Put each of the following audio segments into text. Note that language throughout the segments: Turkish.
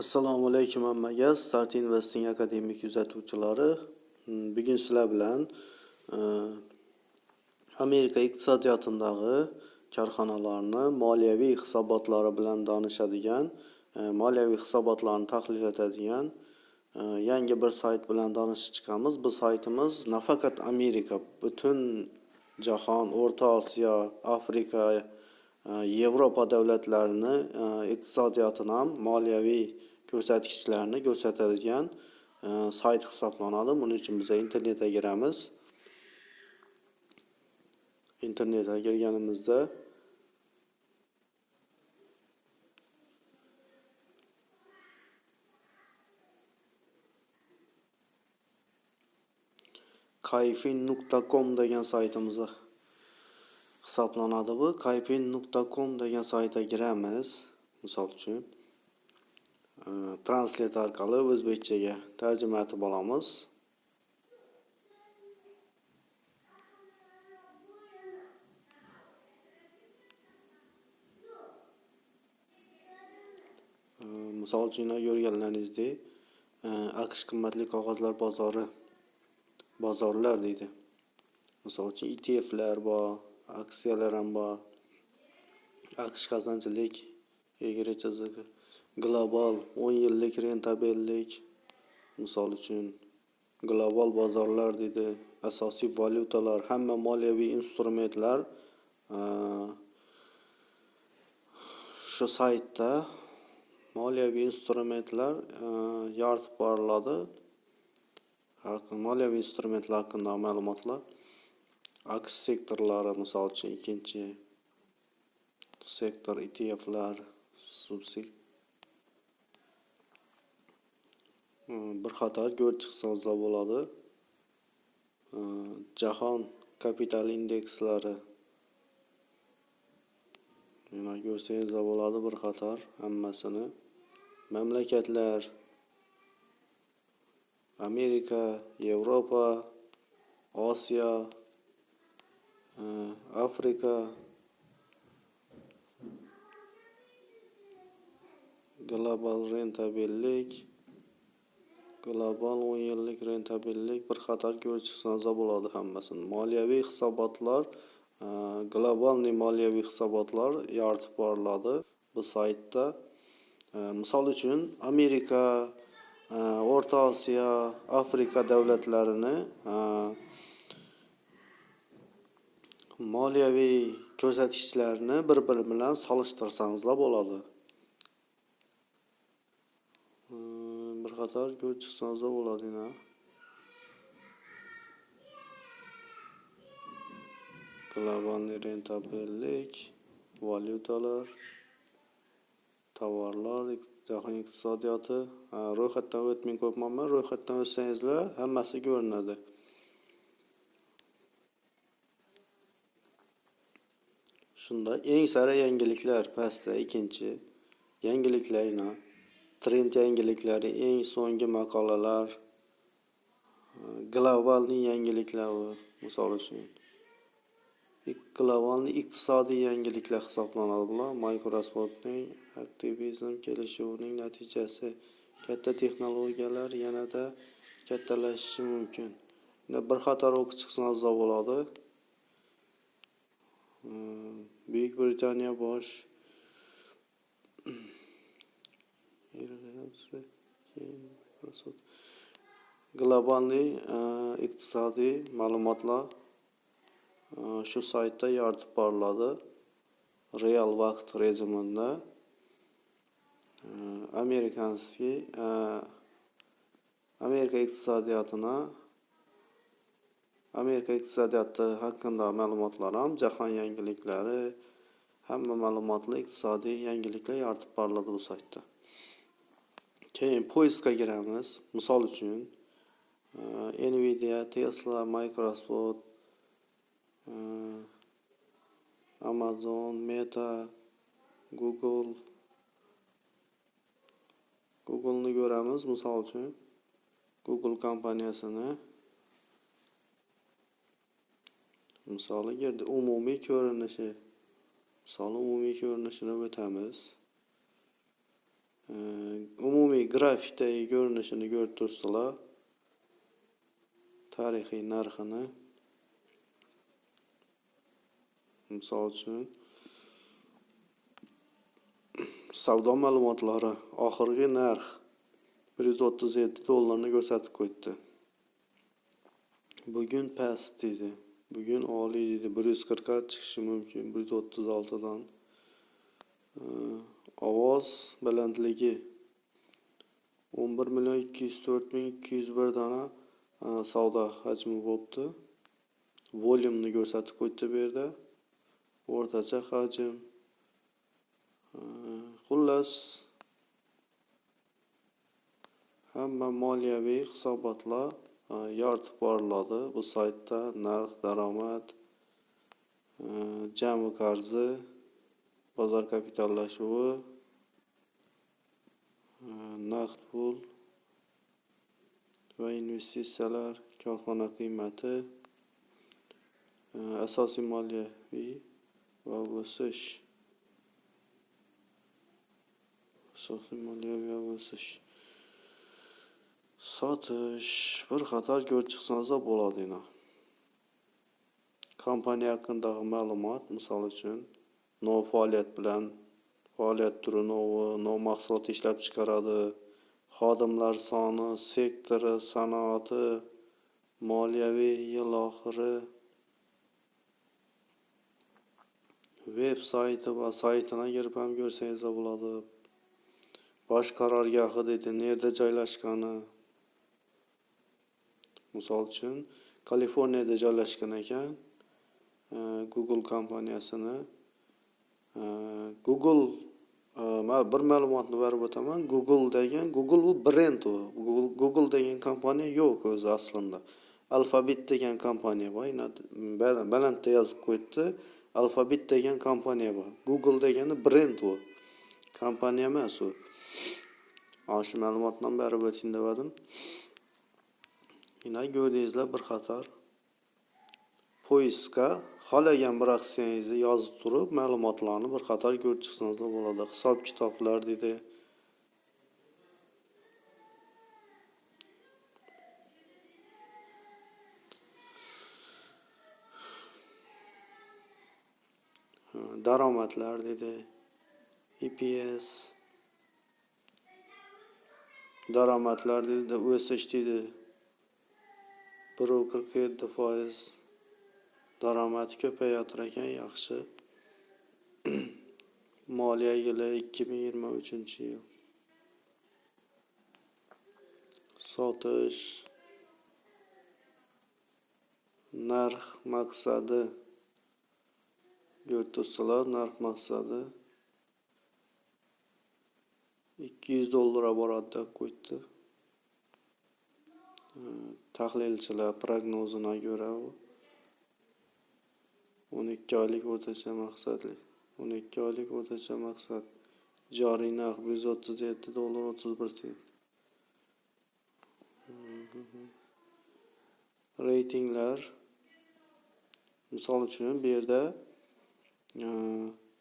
assalomu alaykum hammaga start investing akademik kuzatuvchilari bugun sizlar bilan amerika iqtisodiyotidagi korxonalarni moliyaviy hisobotlari bilan tanishadigan e, moliyaviy hisobotlarni tahlil etadigan e, yangi bir sayt bilan tanishib chiqamiz. Bu saytimiz nafaqat amerika butun jahon o'rta osiyo afrika e, yevropa davlatlarini iqtisodiyotini ham moliyaviy ko'rsatkichlarini ko'rsatadigan e, sayt hisoblanadi buning uchun biz internetga kiramiz internetga kirganimizda kayfin nuqta com degan saytimiz hisoblanadi bu kayfin nuqta com degan saytga kiramiz misol uchun translate orqali o'zbekchaga tarjima etib olamiz misol uchun ko'rganlaringizdek e, aqsh qimmatli qog'ozlar bozori bozorlar deydi. Misol uchun etflar bor aksiyalar ham bor. Aqsh qazanchilik egri chizig'i global o'n yillik rentabellik. Misol uchun global bozorlar deydi asosiy valyutalar hamma moliyaviy instrumentlar shu saytda moliyaviy instrumentlar yoritib boriladi moliyaviy instrumentlar haqida ma'lumotlar aks sektorlari misol uchun ikkinchi sektor etflar subsek bir qator ko'rib chiqsangiz bo'ladi jahon kapital indekslari mana ko'rsangiz bo'ladi bir qator hammasini mamlakatlar amerika yevropa osiyo afrika. Global rentabellik global o'n yillik rentabellik bir qator chiqsangiz bo'ladi hammasini moliyaviy hisobotlar e, globalniy moliyaviy hisobotlar yoritib boriladi bu saytda. E, misol uchun amerika e, o'rta osiyo afrika davlatlarini moliyaviy ko'rsatkichlarini bir biri bilan solishtirsangiz bo'ladi Ko'rib chiqsangiz bo'ladi yana globalniy rentabellik valyutalar tovarlar iq- jahon iqtisodiyoti Ha, ro'yxatdan o'tmay ko'pmanmi ro'yxatdan o'tsangizlar hammasi ko'rinadi shunda eng sara yangiliklar pastda ikkinchi yangiliklarni trend yangiliklari eng so'nggi maqolalar e, globalniy yangiliklar bu misol uchun. Globalniy iqtisodiy yangiliklar hisoblanadi bular microsoftning aktivizm kelishuvining natijasi. Katta texnologiyalar yanada kattalashishi mumkin. Bir qator o'qib chiqsangiz bo'ladi. Hmm, buyuk britaniya bosh globalniy e, iqtisodiy ma'lumotlar e, shu saytda yoritib boriladi real vaqt rejimida e, amerikanskiy e, amerika iqtisodiyotini amerika iqtisodiyoti haqida ma'lumotlar ham jahon yangiliklari hamma ma'lumotlar iqtisodiy yangiliklar yoritib boriladi bu saytda keyin poiskga kiramiz misol uchun e, nvidia tesla microsoft e, amazon meta google. Google'ni ko'ramiz misol uchun google kompaniyasini misoli girdi. Umumiy ko'rinishi misoli umumiy ko'rinishini o'tamiz umumiy grafikdagi ko'rinishini ko'rib turibsizlar. Tarixiy narxini. Misol uchun savdo ma'lumotlari oxirgi narx 137 dollarni ko'rsatib qo'yibdi. Bugun past dedi. Bugun oliy dedi. 140 qirqqa chiqishi mumkin 136 dan. oltidan Ovoz balandligi 11 million 204 ming 201 dona e, savdo hajmi bo'libdi. Volyumni ko'rsatib qo'yibdi bu yerda. O'rtacha hajm. Ee, Xullas hamma moliyaviy hisobotlar e, yoritib boriladi bu saytda narx, daromad, e, jami qarzi, bozor kapitallashuvi, e, naqd pul va investitsiyalar, korxona qiymati, e, asosiy moliyaviy va o'sish. Asosiy moliyaviy va o'sish. Sotish bir qator ko'rib chiqsangiz bo'ladi. Kompaniya haqidagi ma'lumot, misol uchun, nov faoliyat bilan, faoliyat turi novi, nov mahsulot ishlab chiqaradi, xodimlar soni, sektori, sanoati, moliyaviy yil oxiri, veb sayti va saytini kirib ham ko'rsangiz bo'ladi. Bosh qarorgohi dedi, nerda joylashgani. Misol uchun, Kaliforniyada joylashgan ekan. e, Google kompaniyasini Google e, bir ma'lumotni berib o'taman. Google degan, Google bu brend u. Google, degan kompaniya yo'q o'zi aslında. Alphabet degan kompaniya bor. Balandda yozib qo'yibdi. Alphabet degan kompaniya bor. Google degani brend u. Kompaniya emas u. Ana shu ma'lumotni berib o'ting degandim. Yana ko'rdingizlar bir qator poiskga xohlagan bir aksiyangizni yozib turib, ma'lumotlarni bir qator ko'rib chiqsangiz bo'ladi. Hisob kitoblar dedi. Ha, Daromadlar dedi. EPS daromadlar dedi, o'sish dedi. 1.47 foiz daromadi ko'payayotir ekan yaxshi. Moliya yili 2023 yil. Sotish narx maqsadi ko'rib turibsizlar, narx maqsadi 200 dollarga boradi deb qo'yibdi. Tahlilchilar prognozina ko'ra u 12 oylik o'rtacha maqsadli 12 oylik o'rtacha maqsad joriy narx 137 dollar 31 sent. Reytinglar misol uchun bu yerda e,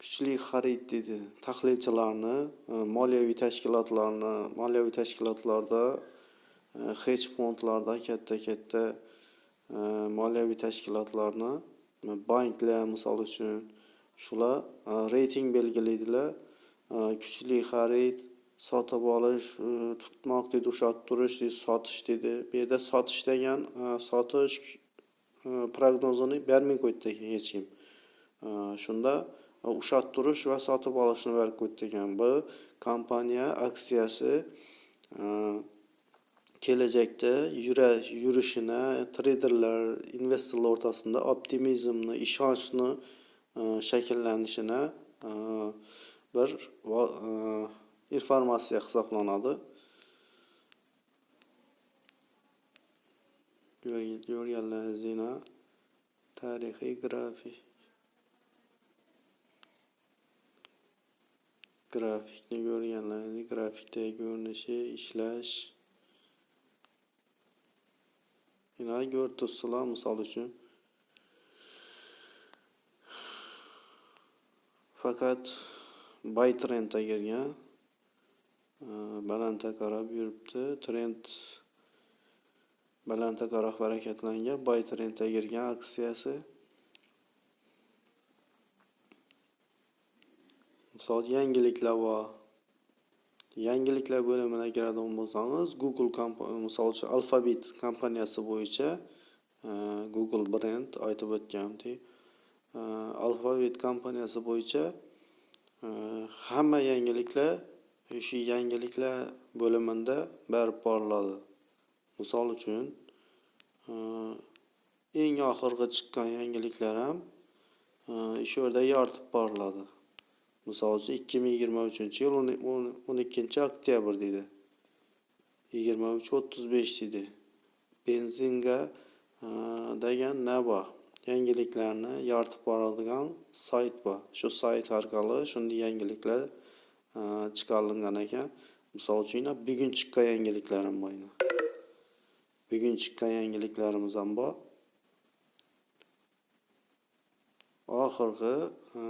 kuchli xarid dedi. Tahlilchilarni, e, moliyaviy tashkilotlarni, moliyaviy tashkilotlarda, e, hedge fondlarda katta-katta moliyaviy tashkilotlarni, banklar misol uchun shular reyting belgilaydilar. Kuchli xarid, sotib olish, tutmoq dedi, ushlab turish dedi, sotish dedi. Bu yerda sotish degan sotish prognozini bermay qo'ydi ekan hech kim. Shunda ushlab turish va sotib olishni berib qo'ydi ekan. Bu kompaniya aksiyasi kelajakda yura yurishini treyderlar, investorlar o'rtasida optimizmni, ishonchni shakllanishini bir informatsiya hisoblanadi. Ko'rganlaringizga tarixiy grafik grafikni ko'rganlaringiz grafikdagi ko'rinishi, ishlash Yana ko'rib turibsizlar misol uchun faqat buy trendga kirgan balandga qarab yuribdi. Trend balandga qarab harakatlangan. Buy trendga girgan aksiyasi. Misol yangiliklar bor. Yangiliklar bo'limine kiradigan bo'lsangiz, Google misol uchun Alphabet kompaniyasi bo'yicha e, Google brend aytib o'tgandek, e, Alphabet kompaniyasi bo'yicha e, hamma yangiliklar shu yangiliklar bo'limida berib boriladi. Misol uchun eng oxirgi chiqqan yangiliklar ham shu yerda yoritib boriladi. Misol uchun 2023 yil 12 oktyabr deydi. 23.35 deydi. Benzinga degan nima bor? Yangiliklarni yoritib boradigan sayt bor. Shu sayt orqali shunday yangiliklar chiqarilgan ekan. Misol uchun bugun chiqqan yangiliklar ham bor. Bugun chiqqan yangiliklarimiz ham bor. Oxirgi e,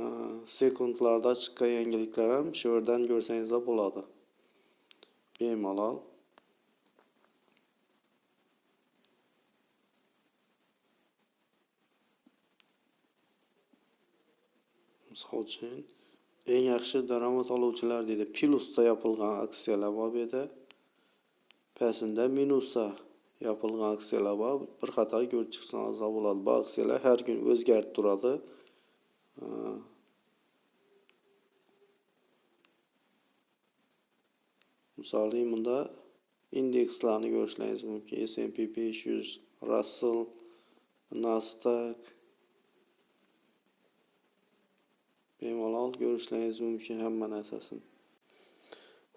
sekundlarda chiqqan yangiliklar ham shu yerdan ko'rsangiz bo'ladi. Bemalol Misol uchun eng yaxshi daromad oluvchilar deydi. Plusda yopilgan aksiyalar bor bu yerda. Pastida minusda yopilgan aksiyalar bor. Bir qator ko'rib chiqsangiz bo'ladi. Bu aksiyalar har kun o'zgarib turadi. Misoli bunda indekslarni ko'rishlaringiz mumkin. S&P 500, Russell, Nasdaq bemalol ko'rishlaringiz mumkin hamma narsasini.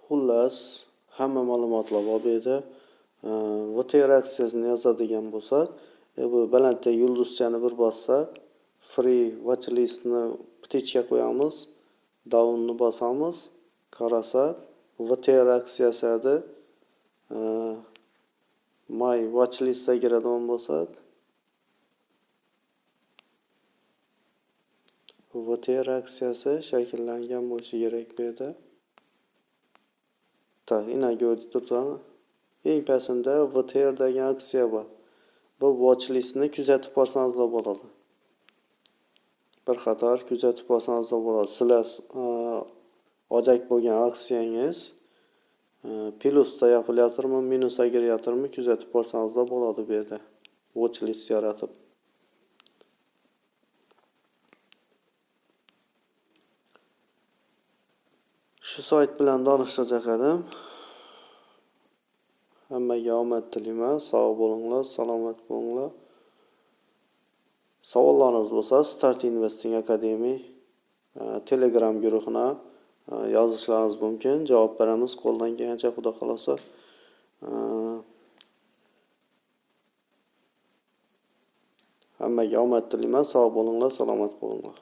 Xullas, hamma ma'lumotlar bor bu yerda. E, VTR aksiyasini yozadigan bo'lsak, e, bu balandda yulduzchani bir bossak, free watch listni птичка qo'yamiz, downni bosamiz, qarasak, VTR aksiyasi edi. E, my watch listga kiradigan bo'lsak, VTR aksiyasi shakllangan bo'lishi kerak bu yerda. Tak, ina ko'rib tursangiz, eng pastida VTR degan aksiya bor. Bu watch listni kuzatib borsangiz bo'ladi. Bir qator kuzatib borsangiz bo'ladi. Sizlar ojak bo'lgan aksiyangiz e, plusda yopilayotirmi, minusga kirayotirmi kuzatib borsangiz bo'ladi bu yerda. Watch list yaratib. Shu sayt bilan tanishtirajak edim. Hammaga omad tilayman. Sog' bo'linglar, salomat bo'linglar. Savollarınız bo'lsa Start Investing Academy e, Telegram guruhina e, yozishlaringiz mumkin. Javob beramiz qo'ldan kelgancha xudo xolosa. E, Hammaga omad tilayman. Sog' bo'linglar, salomat bo'linglar.